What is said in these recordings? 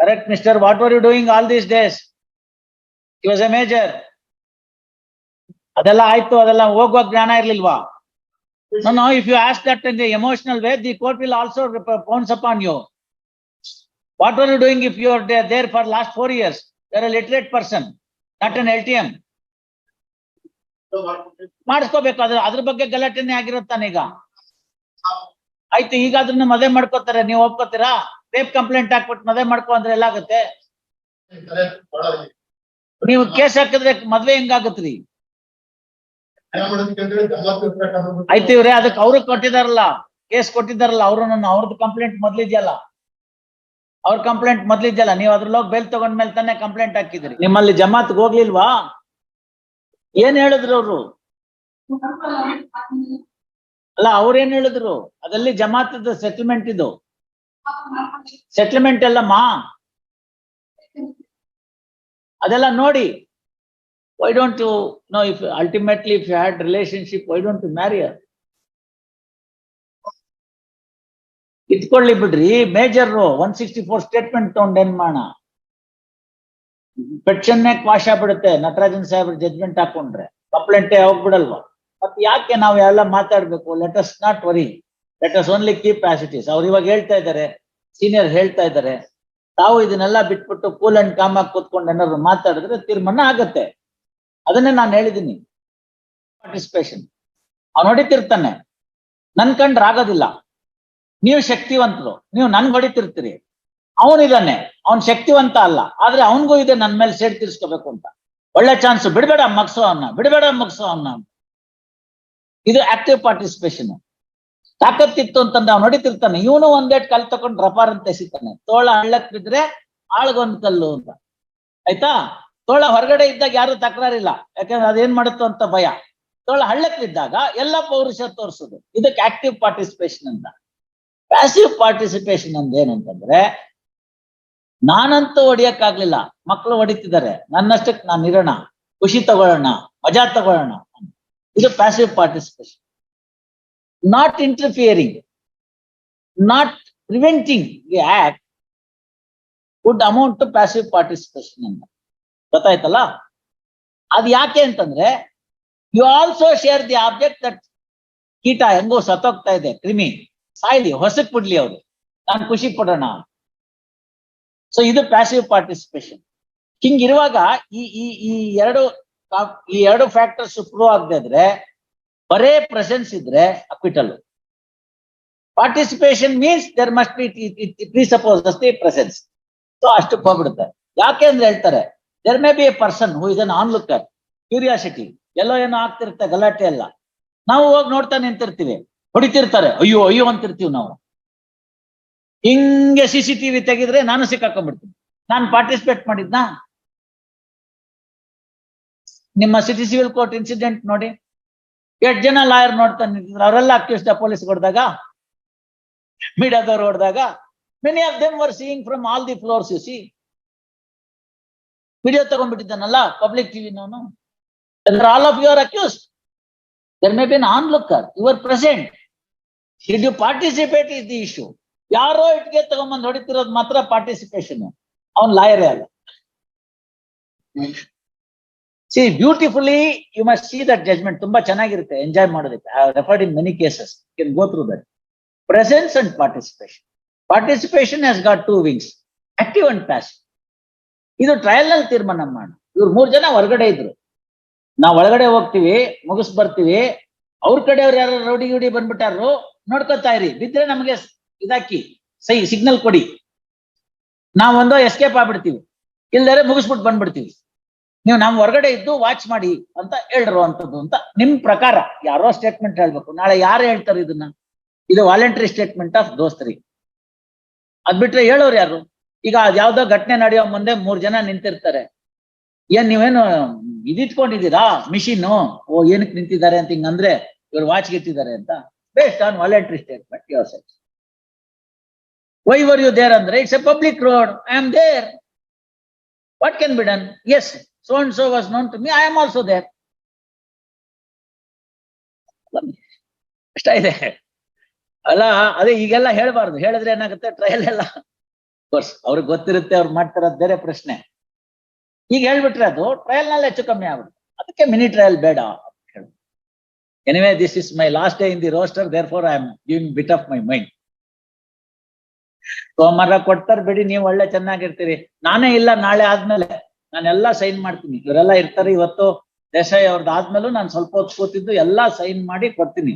Correct, mister. What were you doing all these days? He was a major. ಅದೆಲ್ಲ ಆಯ್ತು ಅದೆಲ್ಲ ಹೋಗುವ ಜ್ಞಾನ ಇರ್ಲಿಲ್ವಾ No, no, if you ask that in the emotional way, the court will also pounce upon you. What were you doing if you are there, there for last four years? You're a literate person, not an LTM. ಮಾಡಿಸ್ಕೋಬೇಕು ಅದ್ರ ಅದ್ರ ಬಗ್ಗೆ ಗಲಾಟೆನೆ ಆಗಿರುತ್ತಾನೆ ಈಗ ಆಯ್ತು ಈಗ ಅದನ್ನ ಮದುವೆ ಮಾಡ್ಕೋತಾರೆ ನೀವು ಒಪ್ಕೋತೀರಾ ರೇಪ್ ಕಂಪ್ಲೇಂಟ್ ಹಾಕ್ಬಿಟ್ಟು ಮದುವೆ ಮಾಡ್ಕೊ ಅಂದ್ರೆ ಎಲ್ಲ ಆಗುತ್ತೆ ನೀವು ಕೇಸ್ ಹಾಕಿದ್ರೆ ಮದ್ವೆ ಹೆಂಗಾಗತ್ರಿ? ಆಯ್ತು ಇವ್ರೆ ಅದಕ್ಕೆ ಅವ್ರು ಕೊಟ್ಟಿದಾರಲ್ಲ ಕೇಸ್ ಕೊಟ್ಟಿದಾರಲ್ಲ ಅವ್ರು ನನ್ನ ಅವ್ರದ್ದು ಕಂಪ್ಲೇಂಟ್ ಮೊದ್ಲಿದ್ಯಲ್ಲ? ಅವ್ರ ಕಂಪ್ಲೇಂಟ್ ಮೊದ್ಲಿದ್ಯಲ್ಲ ನೀವು ಅದ್ರಲ್ಲೋಗಿ ಬೇಲ್ ತಗೊಂಡ್ಮೇಲೆ ತಾನೇ ಕಂಪ್ಲೇಂಟ್ ಹಾಕಿದ್ರಿ? ನಿಮ್ಮಲ್ಲಿ ಜಮಾತ್ಗೆ ಹೋಗ್ಲಿಲ್ವಾ? ಏನ್ ಹೇಳಿದ್ರು ಅವ್ರು? ಅಲ್ಲ ಅವ್ರೇನ್ ಹೇಳಿದ್ರು? ಅದಲ್ಲಿ ಜಮಾತದ ಸೆಟಲ್ಮೆಂಟ್ ಇದು? ಸೆಟಲ್ಮೆಂಟ್ ಎಲ್ಲಮ್ಮ ಅದೆಲ್ಲ ನೋಡಿ. Why don't you no if ultimately if you had relationship why don't you marry ಇಟ್ಕೊಳ್ಳಿ ಬಿಡ್ರಿ. Major one sixty four statement ತಗೊಂಡು ಏನ್ ಮಾಡ? ಪೆಟ್ಷನ್ನೇ ಕ್ವಾಶ್ ಆಗ್ಬಿಡುತ್ತೆ ನಟರಾಜನ್ ಸಾಹೇಬ್ರ ಜಡ್ಜ್ಮೆಂಟ್ ಹಾಕೊಂಡ್ರೆ. ಕಂಪ್ಲೇಂಟೇ ಹೋಗ್ಬಿಡಲ್ವಾ? ಮತ್ತೆ ಯಾಕೆ ನಾವು ಎಲ್ಲ ಮಾತಾಡ್ಬೇಕು? Let us not worry let us only keep ಆಸಿಟೀಸ್ ಅವ್ರು ಇವಾಗ ಹೇಳ್ತಾ ಇದ್ದಾರೆ ಸೀನಿಯರ್ ಹೇಳ್ತಾ ಇದ್ದಾರೆ, ತಾವು ಇದನ್ನೆಲ್ಲ ಬಿಟ್ಬಿಟ್ಟು ಕೂಲ್ ಅಂಡ್ ಕಾಮ್ ಆಗಿ ಕೂತ್ಕೊಂಡು ಏನಾದ್ರು ಮಾತಾಡಿದ್ರೆ ತೀರ್ಮಾನ ಆಗತ್ತೆ. ಅದನ್ನೇ ನಾನು ಹೇಳಿದ್ದೀನಿ. ಪಾರ್ಟಿಸಿಪೇಷನ್ ಅವ್ನು ಹೊಡಿತಿರ್ತಾನೆ. ನನ್ ಕಂಡ್ರೆ ಆಗೋದಿಲ್ಲ. ನೀವು ಶಕ್ತಿವಂತರು. ನೀವು ನನ್ಗೆ ಹೊಡಿತಿರ್ತೀರಿ. ಅವನಿದಾನೆ ಅವನ್ ಶಕ್ತಿವಂತ ಅಲ್ಲ. ಆದ್ರೆ ಅವನಿಗೂ ಇದೆ ನನ್ ಮೇಲೆ ಸೇಡ್ ತೀರ್ಸ್ಕೋಬೇಕು ಅಂತ. ಒಳ್ಳೆ ಚಾನ್ಸ್ ಬಿಡಬೇಡ ಮಗ್ಸೋ ಅವನ್ನ ಬಿಡಬೇಡ ಮಗ್ಸೋ ಅವನ್ನ ಇದು ಆಕ್ಟಿವ್ ಪಾರ್ಟಿಸಿಪೇಷನ್ ತಾಕತ್ತಿತ್ತು ಅಂತಂದ್ರೆ ಅವ್ನು ಹೊಡಿತಿರ್ತಾನೆ. ಇವನು ಒಂದೇಟ್ ಕಲ್ ತಗೊಂಡು ರಪಾರ್ ಅಂತ ಎಸಿತಾನೆ ತೋಳ ಹಳ್ಳಕ್ ಬಿದ್ರೆ ಆಳ್ಗೊಂದ್ ಕಲ್ಲು ಅಂತ. ಆಯ್ತಾ? ತೋಳ ಹೊರಗಡೆ ಇದ್ದಾಗ ಯಾರು ತಕರಾರಿಲ್ಲ. ಯಾಕಂದ್ರೆ ಅದೇನ್ ಮಾಡುತ್ತೋ ಅಂತ ಭಯ. ತೋಳ ಹಳ್ಳಕ್ ಬಿದ್ದಾಗ ಎಲ್ಲ ಪೌರುಷ ತೋರಿಸೋದು. ಇದಕ್ಕೆ ಆಕ್ಟಿವ್ ಪಾರ್ಟಿಸಿಪೇಷನ್ ಅಂತ. ಪ್ಯಾಸಿವ್ ಪಾರ್ಟಿಸಿಪೇಷನ್ ಅಂದ್ರೆ ಏನಂತಂದ್ರೆ, ನಾನಂತೂ ಹೊಡಿಯಕ್ಕಾಗ್ಲಿಲ್ಲ. ಮಕ್ಕಳು ಹೊಡಿತಿದ್ದಾರೆ. ನನ್ನಷ್ಟಕ್ಕೆ ನಾನು ಇರೋಣ. ಖುಷಿ ತಗೊಳ್ಳೋಣ. ಮಜಾ ತಗೊಳ್ಳೋಣ ಇದು passive participation not interfering not preventing the act would amount to passive participation ಅಂತ ಗೊತ್ತಾಯ್ತಲ್ಲ? ಅದು ಯಾಕೆ ಅಂತಂದ್ರೆ you also share the object that ಕೀಟ ಹೆಂಗೋ ಸತ್ತೋಗ್ತಾ ಇದೆ, ಕ್ರಿಮಿ, ಸಾಯ್ಲಿ, ಹೊಸಕ್ ಬಿಡ್ಲಿ ಅವರು. ನಾನು ಖುಷಿ ಪಡೋಣ. ಸೊ ಇದು ಪ್ಯಾಸಿವ್ ಪಾರ್ಟಿಸಿಪೇಷನ್ ಹಿಂಗಿರುವಾಗ ಈ ಈ ಈ ಎರಡು ಈ ಎರಡು ಫ್ಯಾಕ್ಟರ್ಸ್ ಪ್ರೂವ್ ಆಗದೆ ಇದ್ರೆ ಬರೇ ಪ್ರೆಸೆನ್ಸ್ ಇದ್ರೆ acquittal participation means there must be presuppose the presence so ಅಷ್ಟು ಹೋಗ್ಬಿಡುತ್ತೆ. ಯಾಕೆ ಅಂದ್ರೆ ಹೇಳ್ತಾರೆ? There may be a person who is an onlooker curiosity ಎಲ್ಲೋ ಏನೋ ಆಗ್ತಿರುತ್ತೆ, ಗಲಾಟೆ ಎಲ್ಲ. ನಾವು ಹೋಗಿ ನೋಡ್ತಾ ನಿಂತಿರ್ತೀವಿ. ಹೊಡಿತಿರ್ತಾರೆ. ಅಯ್ಯೋ ಅಯ್ಯೋ ಅಂತಿರ್ತೀವಿ ನಾವು. ಹಿಂಗೆ ಸಿ ಸಿ ಟಿವಿ ತೆಗೆದ್ರೆ ನಾನು ಸಿಕ್ಕಾಕೊಂಡ್ಬಿಡ್ತೀನಿ. ನಾನು ಪಾರ್ಟಿಸಿಪೇಟ್ ಮಾಡಿದ್ನಾ? ನಿಮ್ಮ ಸಿಟಿ ಸಿವಿಲ್ ಕೋರ್ಟ್ ಇನ್ಸಿಡೆಂಟ್ ನೋಡಿ. ಎಷ್ಟು ಜನ ಲಾಯರ್ ನೋಡ್ತಾ ನಿಂತಿದ್ರು? ಅವರೆಲ್ಲ ಅಕ್ಯೂಸ್ಡ್ ಪೊಲೀಸ್ ಹೊಡೆದಾಗ ಮೀಡಿಯಾದವ್ರು ಹೊಡೆದಾಗ many of them were seeing from all the floors you see video ತಗೊಂಡ್ಬಿಟ್ಟಿದ್ದಾನಲ್ಲ public TV ನಾನು. All of you are accused there may be an onlooker you are present did you participate is the issue ಯಾರೋ ಇಟ್ಗೆ ತಗೊಂಬಂದ್ ಹೊಡಿತಿರೋದು ಮಾತ್ರ participation ಅವ್ನ್ ಲಾಯರೇ ಅಲ್ಲ. See beautifully you must see that judgement ತುಂಬಾ ಚೆನ್ನಾಗಿರುತ್ತೆ. ಎಂಜಾಯ್ ಮಾಡೋದಕ್ಕೆ. I referred in many cases can go through that presence and participation participation has got two wings active and passive ಇದು ಟ್ರಯಲ್ನಲ್ಲಿ ತೀರ್ಮಾನ ಮಾಡೋಣ ಇವ್ರು ಮೂರ್ ಜನ ಹೊರಗಡೆ ಇದ್ರು. ನಾವ್ ಒಳಗಡೆ ಹೋಗ್ತೀವಿ, ಮುಗಿಸ್ ಬರ್ತೀವಿ. ಅವ್ರ ಕಡೆಯವ್ರು ಯಾರು ರೌಡಿ ಗಿಡಿ ಬಂದ್ಬಿಟ್ಟಾರು, ನೋಡ್ಕೊತಾ ಇರಿ. ಬಿದ್ರೆ ನಮಗೆ ಇದಾಕಿ, ಸೈ ಸಿಗ್ನಲ್ ಕೊಡಿ. ನಾವೊಂದು ಎಸ್ಕೇಪ್ ಆಗ್ಬಿಡ್ತೀವಿ. ಇಲ್ದರೆ ಮುಗಿಸ್ಬಿಟ್ಟು ಬಂದ್ಬಿಡ್ತೀವಿ. ನೀವು ನಾವು ಹೊರಗಡೆ ಇದ್ದು ವಾಚ್ ಮಾಡಿ ಅಂತ ಹೇಳ್ರು ಅಂತದ್ದು ಅಂತ ನಿಮ್ ಪ್ರಕಾರ ಯಾರೋ ಸ್ಟೇಟ್ಮೆಂಟ್ ಹೇಳ್ಬೇಕು. ನಾಳೆ ಯಾರು ಹೇಳ್ತಾರೆ ಇದನ್ನ? ಇದು ವಾಲಂಟರಿ ಸ್ಟೇಟ್ಮೆಂಟ್ ಆಫ್ ದೋಸ್ತರಿ. ಅದ್ ಬಿಟ್ರೆ ಹೇಳೋರು ಯಾರು? ಈಗ ಅದ್ ಯಾವ್ದೋ ಘಟನೆ ನಡೆಯೋ ಮುಂದೆ ಮೂರ್ ಜನ ನಿಂತಿರ್ತಾರೆ. ಏನ್ ನೀವೇನು ಇದಿಟ್ಕೊಂಡಿದ್ದೀರಾ ಮಿಷಿನ್ ಓ ಏನಕ್ಕೆ ನಿಂತಿದ್ದಾರೆ ಅಂತ ಹಿಂಗಂದ್ರೆ ಇವ್ರು ವಾಚ್ ಗೆತ್ತಿದ್ದಾರೆ ಅಂತ. Based on voluntary statement yourselves why were you there ಅಂದ್ರೆ it's a public road I am there what can be done yes so and so was known to me I am also there. ಇಷ್ಟ ಇದೆ ಅಲ್ಲ, ಅದೇ ಈಗೆಲ್ಲ ಹೇಳ್ಬಾರ್ದು. ಹೇಳಿದ್ರೆ ಏನಾಗುತ್ತೆ? Trial ಎಲ್ಲ ಕೋರ್ಸ್ ಅವ್ರಿಗೆ ಗೊತ್ತಿರುತ್ತೆ ಅವ್ರು ಮಾಡ್ತಿರೋದು ಬೇರೆ ಪ್ರಶ್ನೆ. ಈಗ ಹೇಳ್ಬಿಟ್ರೆ ಅದು ಟ್ರಯಲ್ನಲ್ಲಿ ಹೆಚ್ಚು ಕಮ್ಮಿ ಆಗ್ಬಿಡುತ್ತೆ ಅದಕ್ಕೆ ಮಿನಿ ಟ್ರಯಲ್ ಬೇಡ anyway this is my last day in the roster therefore I am giving bit of my mind ಸೋಮವಾರ ಕೊಡ್ತಾರ ಬಿಡಿ, ನೀವು ಒಳ್ಳೆ ಚೆನ್ನಾಗಿರ್ತೀರಿ. ನಾನೇ ಇಲ್ಲ, ನಾಳೆ ಆದ್ಮೇಲೆ. ನಾನೆಲ್ಲಾ ಸೈನ್ ಮಾಡ್ತೀನಿ. ಇವರೆಲ್ಲ ಇರ್ತಾರೆ, ಇವತ್ತು ದೇಸಾಯಿ ಅವ್ರದ್ದು ಆದ್ಮೇಲೂ ನಾನು ಸ್ವಲ್ಪ ಹೊತ್ತು ಕೂತಿದ್ದು ಎಲ್ಲಾ ಸೈನ್ ಮಾಡಿ ಕೊಡ್ತೀನಿ.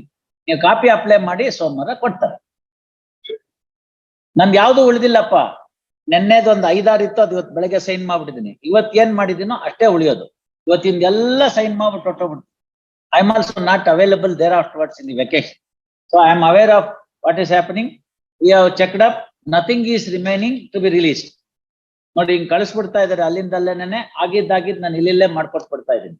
ನೀವು ಕಾಪಿ ಅಪ್ಲೈ ಮಾಡಿ ಸೋಮವಾರ ಕೊಡ್ತಾರೆ. ನಮ್ದು ಯಾವ್ದು ಉಳಿದಿಲ್ಲಪ್ಪ. ನೆನ್ನೆದೊಂದು ಐದಾರು ಇತ್ತು, ಅದು ಇವತ್ತು ಬೆಳಗ್ಗೆ ಸೈನ್ ಮಾಡ್ಬಿಟ್ಟಿದ್ದೀನಿ ಇವತ್ತು ಏನ್ ಮಾಡಿದೀನೋ ಅಷ್ಟೇ ಉಳಿಯೋದು. ಇವತ್ತಿಂದ ಎಲ್ಲ ಸೈನ್ ಮಾಡ್ಬಿಟ್ಟು ಹೊಟ್ಟೋಗ್ಬಿಡ್ತೀನಿ I am also not available there afterwards in the vacation so I am aware of what is happening we have checked up nothing is remaining to be released ನೋಡಿ ಹಿಂಗ್ ಕಳಿಸ್ಬಿಡ್ತಾ ಇದಾರೆ ಅಲ್ಲಿಂದ ಆಗಿದ್ ಆಗಿದ್ದಾಗಿದ್ ನಾನು ಇಲ್ಲಿಲ್ಲೇ ಮಾಡ್ಕೊಟ್ಬಿಡ್ತಾ ಇದ್ದೀನಿ